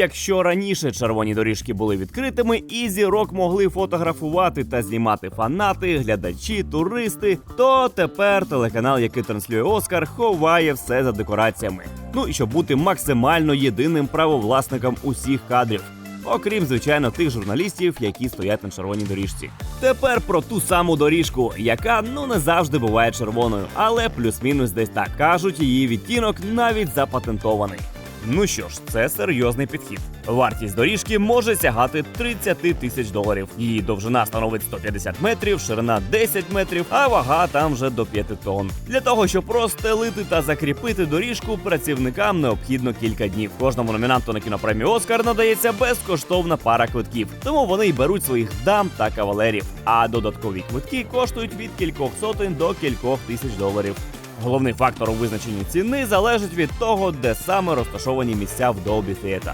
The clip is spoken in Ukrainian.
Якщо раніше червоні доріжки були відкритими, і зірок могли фотографувати та знімати фанати, глядачі, туристи, то тепер телеканал, який транслює Оскар, ховає все за декораціями. Ну і щоб бути максимально єдиним правовласником усіх кадрів. Окрім звичайно тих журналістів, які стоять на червоній доріжці. Тепер про ту саму доріжку, яка ну не завжди буває червоною, але плюс-мінус десь так кажуть, її відтінок навіть запатентований. Ну що ж, це серйозний підхід. Вартість доріжки може сягати 30 тисяч доларів. Її довжина становить 150 метрів, ширина 10 метрів, а вага там вже до 5 тонн. Для того, щоб розстелити та закріпити доріжку, працівникам необхідно кілька днів. Кожному номінанту на кінопремію Оскар надається безкоштовна пара квитків, тому вони й беруть своїх дам та кавалерів. А додаткові квитки коштують від кількох сотень до кількох тисяч доларів. Головний фактор у визначенні ціни залежить від того, де саме розташовані місця в Dolby Theatre.